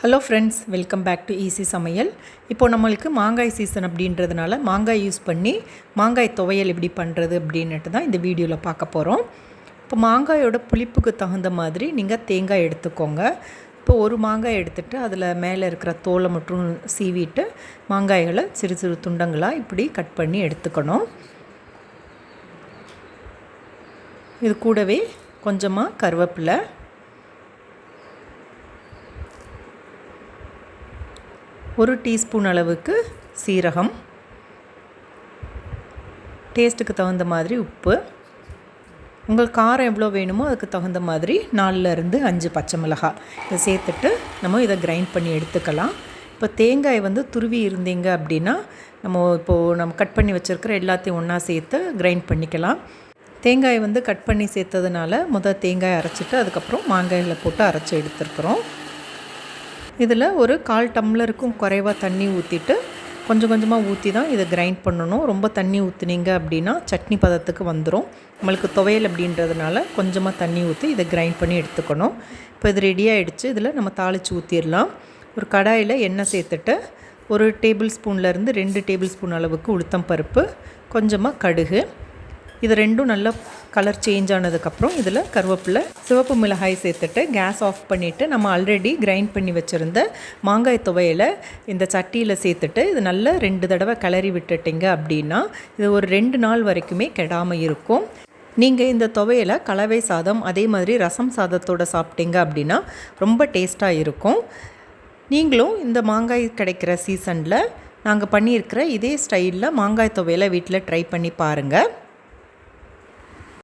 Hello friends welcome back to easy சமையல் இப்போ நம்மளுக்கு மாங்காய் சீசன் அப்படின்றதுனால மாங்காய் யூஸ் பண்ணி மாங்காய் துவையல் எப்படி பண்ணுறது அப்படின்னுட்டு தான் இந்த வீடியோவில் பார்க்க போகிறோம் இப்போ மாங்காயோட புளிப்புக்கு தகுந்த மாதிரி நீங்கள் தேங்காய் எடுத்துக்கோங்க. இப்போ ஒரு மாங்காய் எடுத்துகிட்டு அதில் மேலே இருக்கிற தோலை மட்டும் சீவிட்டு மாங்காய்களை சிறு சிறு துண்டங்களாக இப்படி கட் பண்ணி எடுத்துக்கணும். இது கூடவே கொஞ்சமாக கருவேப்பிலை ஒரு டீஸ்பூன் அளவுக்கு சீரகம். டேஸ்ட்டுக்கு தகுந்த மாதிரி உப்பு. உங்கள் காரம் எவ்வளோ வேணுமோ அதுக்கு தகுந்த மாதிரி நாலுலேருந்து அஞ்சு பச்சை மிளகாய் இதை சேர்த்துட்டு நம்ம இதை கிரைண்ட் பண்ணி எடுத்துக்கலாம். இப்போ தேங்காய் வந்து துருவி இருந்தீங்க அப்படின்னா நம்ம இப்போது நம்ம கட் பண்ணி வச்சுருக்கிற எல்லாத்தையும் ஒன்றா சேர்த்து கிரைண்ட் பண்ணிக்கலாம். தேங்காய் வந்து கட் பண்ணி சேர்த்ததுனால முதல் தேங்காய் அரைச்சிட்டு அதுக்கப்புறம் மாங்காயில் போட்டு அரைச்சி எடுத்துருக்குறோம். இதில் ஒரு கால் டம்ளருக்கும் குறைவாக தண்ணி ஊற்றிட்டு கொஞ்சம் கொஞ்சமாக ஊற்றி தான் இதை கிரைண்ட் பண்ணணும். ரொம்ப தண்ணி ஊற்றுனீங்க அப்படின்னா சட்னி பதத்துக்கு வந்துடும் நம்மளுக்கு துவையல் அப்படின்றதுனால கொஞ்சமாக தண்ணி ஊற்றி இதை கிரைண்ட் பண்ணி எடுத்துக்கணும். இப்போ இது ரெடியாகிடுச்சு இதில் நம்ம தாளித்து ஊற்றிடலாம் ஒரு கடாயில் எண்ணெய் சேர்த்துட்டு ஒரு டேபிள் ஸ்பூன்லேருந்து ரெண்டு டேபிள் ஸ்பூன் அளவுக்கு உளுத்தம் பருப்பு கொஞ்சமாக கடுகு. இது ரெண்டும் நல்லா கலர் சேஞ்ச் ஆனதுக்கப்புறம் இதில் கருவேப்பிலை சிவப்பு மிளகாய் சேர்த்துட்டு கேஸ் ஆஃப் பண்ணிவிட்டு நம்ம ஆல்ரெடி கிரைண்ட் பண்ணி வச்சுருந்த மாங்காய் துவையில் இந்த சட்டியில் சேர்த்துட்டு இது நல்லா ரெண்டு தடவை கிளறி விட்டுட்டிங்க அப்படின்னா இது ஒரு ரெண்டு நாள் வரைக்குமே கெடாமல் இருக்கும். நீங்கள் இந்த துவையலை கலவை சாதம் அதே மாதிரி ரசம் சாதத்தோடு சாப்பிட்டீங்க அப்படின்னா ரொம்ப டேஸ்ட்டாக இருக்கும். நீங்களும் இந்த மாங்காய் கிடைக்கிற சீசனில் நாங்கள் பண்ணியிருக்கிற இதே ஸ்டைலில் மாங்காய் துவையலை வீட்டில் ட்ரை பண்ணி பாருங்கள்